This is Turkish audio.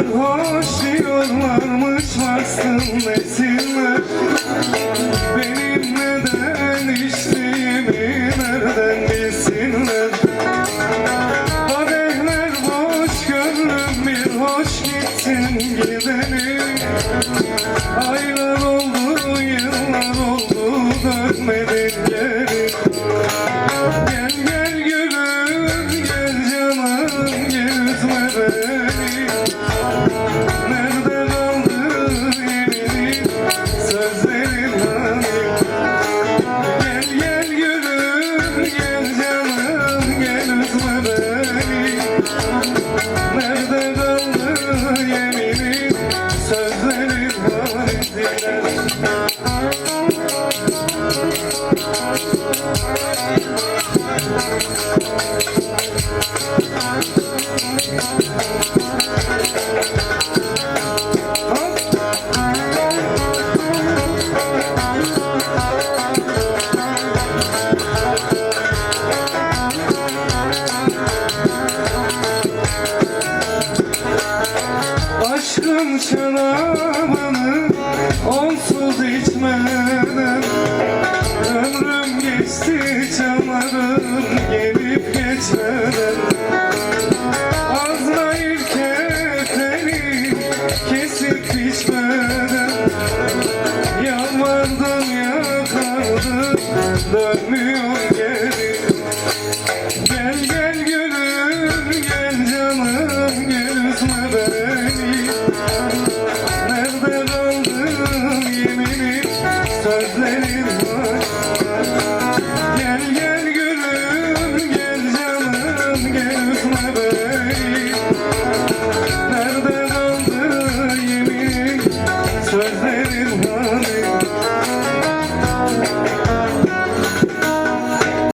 Sarhoş diyorlarmış varsın desinler Benim neden içtiğimi nereden bilsinler? Kadehler boş gönlüm bir hoş gitsin gideni. Aylar oldu yıllar oldu dönmedin geri. Gel gel gülüm gel canım gel beni Nerede kaldı yeminin sözlerin hani dinler Aşkın şarabını onsuz içmeden Ömrüm geçti çamarım gelip geçmeden Azrail kefeni kesip biçmeden Yalvardım yakardım dönmüyor geri canım gel